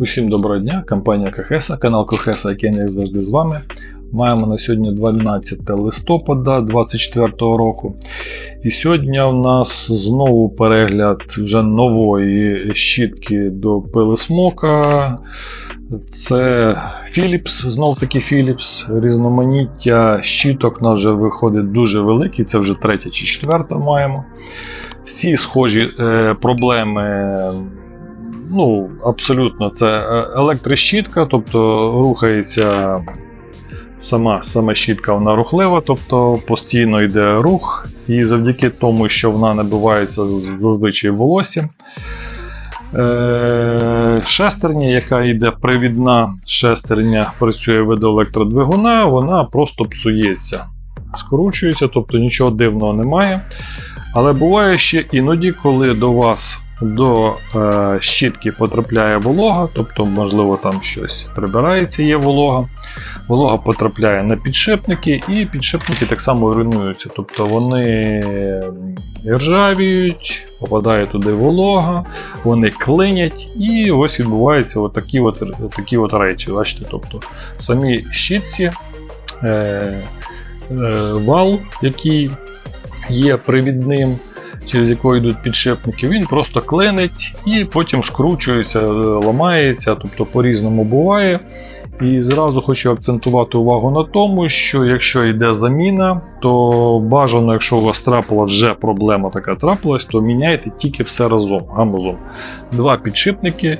Усім доброго дня, компанія Кахеса, канал Кохеса, який як завжди з вами. Маємо на сьогодні 12 листопада 2024 року. І сьогодні у нас знову перегляд вже нової щітки до пили смока. Це Philips, знов таки Philips. Різноманіття щіток нас вже виходить дуже великий, це вже третя чи четверта маємо. Всі схожі е, проблеми ну, абсолютно, це е, електрощітка, тобто рухається сама сама щітка, вона рухлива, тобто постійно йде рух, і завдяки тому, що вона набивається зазвичай волоссям. Е, шестерня, яка йде привідна шестерня, працює від електродвигуна, вона просто псується, скручується, тобто нічого дивного немає. Але буває ще іноді, коли до вас до е, щітки потрапляє волога, тобто, можливо, там щось прибирається, є волога. Волога потрапляє на підшипники, і підшипники так само руйнуються. Тобто вони ржавіють, попадає туди волога, вони клинять, і ось відбуваються отакі от, такі от речі. Бачите, тобто в самій щітці е, е, вал, який є привідним, через який йдуть підшипники, він просто клинить і потім скручується, е, ламається, тобто по-різному буває. І зразу хочу акцентувати увагу на тому, що якщо йде заміна, то бажано, якщо у вас трапила вже проблема така трапилась, то міняйте тільки все разом, гамузом. Два підшипники,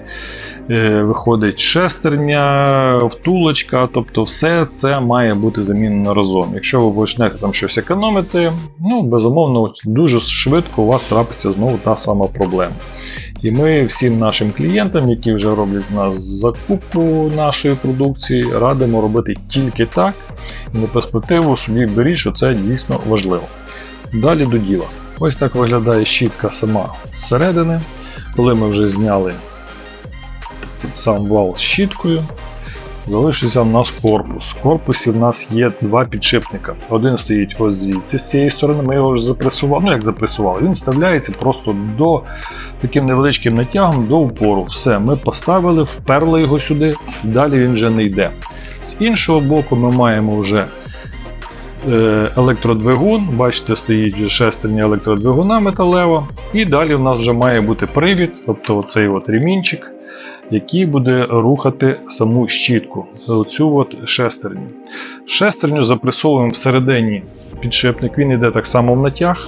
е, виходить шестерня, втулочка, тобто все це має бути замінено разом. Якщо ви почнете там щось економити, ну безумовно, дуже швидко у вас трапиться знову та сама проблема. І ми всім нашим клієнтам, які вже роблять у нас закупку нашої продукції, радимо робити тільки так і на перспективу собі беріть, що це дійсно важливо. Далі до діла. Ось так виглядає щітка сама зсередини. Коли ми вже зняли сам вал з щіткою, залишився в нас корпус. В корпусі в нас є два підшипника. Один стоїть ось звідси, з цієї сторони, ми його вже запресували. Ну як запресували, він вставляється просто до таким невеличким натягом до упору. Все, ми поставили, вперли його сюди, далі він вже не йде. З іншого боку, ми маємо вже е, електродвигун. Бачите, стоїть шестерня електродвигуна металева. І далі в нас вже має бути привід, тобто оцей от ремінчик, який буде рухати саму щітку, оцю от шестерню. Шестерню запресовуємо всередині підшипник, він йде так само в натяг.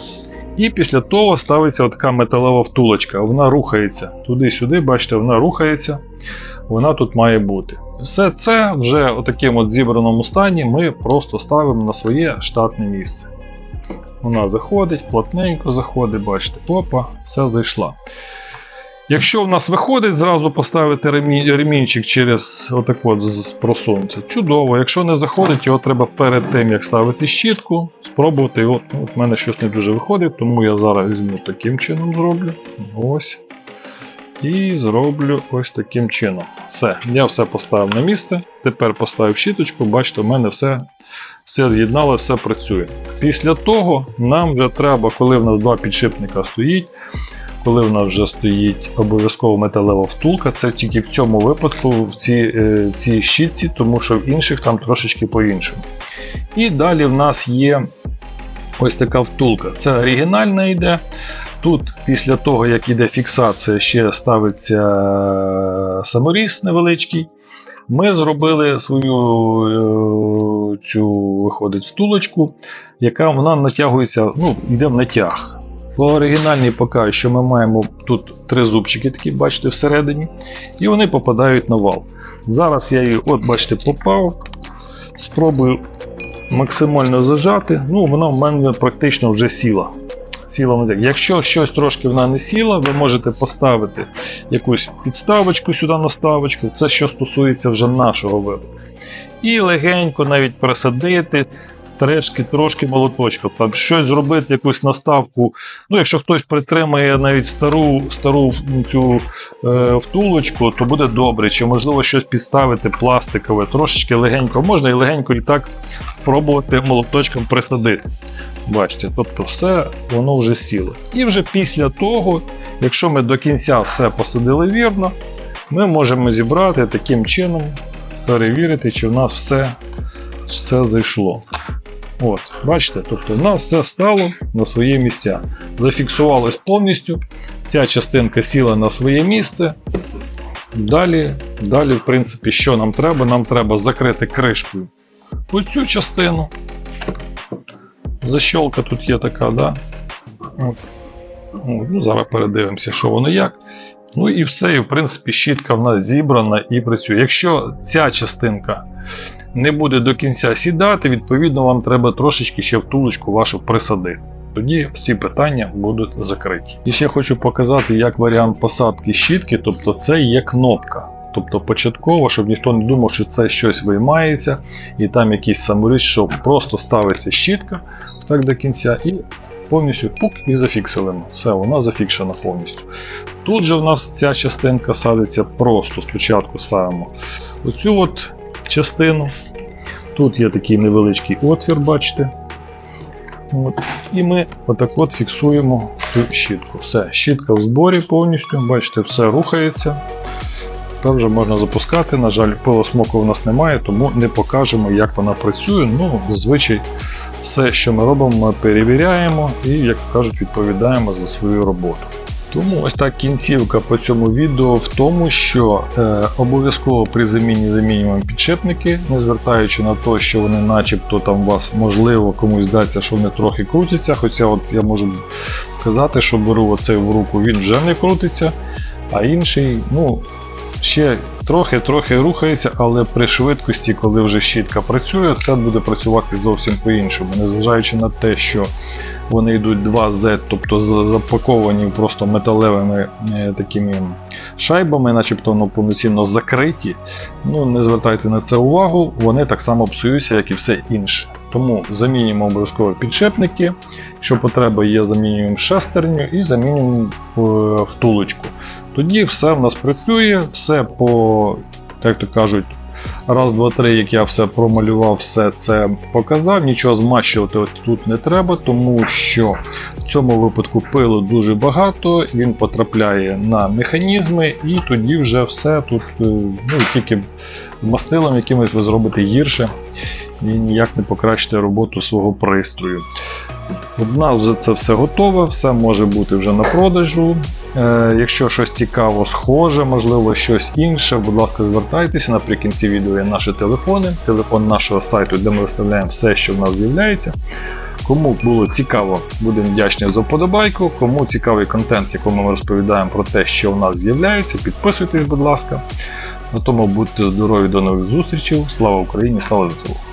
І після того ставиться така металева втулочка. Вона рухається туди-сюди, бачите, вона рухається, вона тут має бути. Все це вже у такому от зібраному стані ми просто ставимо на своє штатне місце. Вона заходить, плотненько заходить, бачите, опа, все зайшла. Якщо в нас виходить зразу поставити ремінчик через отак от просунути, чудово. Якщо не заходить, його треба перед тим, як ставити щітку, спробувати. От, от в мене щось не дуже виходить, тому я зараз візьму таким чином зроблю. Ось. І зроблю ось таким чином. Все, я все поставив на місце. Тепер поставив щіточку, бачите, в мене все, все з'єднало, все працює. Після того нам вже треба, коли в нас два підшипника стоїть, коли в нас вже стоїть обов'язково металева втулка, це тільки в цьому випадку в цій, е, цій щітці, тому що в інших там трошечки по-іншому. І далі в нас є ось така втулка. Це оригінальна йде. Тут, після того, як іде фіксація, ще ставиться е, саморіз невеличкий. Ми зробили свою е, цю виходить втулочку, яка вона натягується, ну, йде в натяг. По оригінальній поки що ми маємо тут три зубчики, такі, бачите, всередині, і вони попадають на вал. Зараз я її, от бачите, попав. Спробую максимально зажати. Ну, вона в мене практично вже сіла. Сіла. Якщо щось трошки вона не сіла, ви можете поставити якусь підставочку сюди наставочку. Це що стосується вже нашого випадку. І легенько навіть присадити. Трешки, трошки молоточком, там щось зробити, якусь наставку. Ну, якщо хтось притримає навіть стару стару цю е, втулочку, то буде добре. Чи можливо щось підставити пластикове, трошечки легенько. Можна і легенько і так спробувати молоточком присадити. Бачите, тобто все воно вже сіло. І вже після того, якщо ми до кінця все посадили вірно, ми можемо зібрати таким чином, перевірити, чи в нас все, все зайшло. От, бачите, тобто в нас все стало на свої місця. Зафіксувалось повністю. Ця частинка сіла на своє місце. Далі, далі, в принципі, що нам треба? Нам треба закрити кришкою оцю частину. Защолка тут є така, да? От. От, ну, зараз передивимося, що воно як. Ну і все, і в принципі, щітка в нас зібрана і працює. Якщо ця частинка не буде до кінця сідати, відповідно, вам треба трошечки ще втулочку вашу присадити. Тоді всі питання будуть закриті. І ще хочу показати, як варіант посадки щітки, тобто це є кнопка. Тобто початково, щоб ніхто не думав, що це щось виймається, і там якийсь саморіч, що просто ставиться щітка так до кінця, і повністю пук і зафіксуємо. Все, вона зафікшена повністю. Тут же в нас ця частинка садиться просто. Спочатку ставимо оцю от частину. Тут є такий невеличкий отвір, бачите. От. І ми отак от фіксуємо цю щітку. Все, щітка в зборі повністю, бачите, все рухається. Тепер вже можна запускати. На жаль, пилосмоку в нас немає, тому не покажемо, як вона працює. Ну, зазвичай все, що ми робимо, ми перевіряємо і, як кажуть, відповідаємо за свою роботу. Тому ось так кінцівка по цьому відео в тому, що е, обов'язково при заміні замінюємо підшипники, не звертаючи на те, що вони начебто там у вас можливо комусь здається, що вони трохи крутяться. Хоча от я можу сказати, що беру оцей в руку, він вже не крутиться, а інший, ну, ще трохи-трохи рухається, але при швидкості, коли вже щітка працює, це буде працювати зовсім по-іншому, незважаючи на те, що вони йдуть 2Z, тобто запаковані просто металевими е, такими шайбами, начебто воно повноцінно закриті. Ну, не звертайте на це увагу, вони так само псуються, як і все інше. Тому замінюємо обов'язково підшипники. Якщо потреба є, замінюємо шестерню і замінюємо е, втулочку. Тоді все в нас працює, все по, як то кажуть, раз, два, три, як я все промалював, все це показав. Нічого змащувати тут не треба, тому що в цьому випадку пилу дуже багато, він потрапляє на механізми, і тоді вже все тут е, ну, тільки мастилом якимось ви зробите гірше і ніяк не покращите роботу свого пристрою. У нас вже це все готове, все може бути вже на продажу. Е, якщо щось цікаво, схоже, можливо, щось інше, будь ласка, звертайтеся. Наприкінці відео є наші телефони, телефон нашого сайту, де ми виставляємо все, що в нас з'являється. Кому було цікаво, будемо вдячні за вподобайку. Кому цікавий контент, якому ми розповідаємо про те, що в нас з'являється, підписуйтесь, будь ласка. На тому будьте здорові, до нових зустрічей. Слава Україні, слава ЗСУ!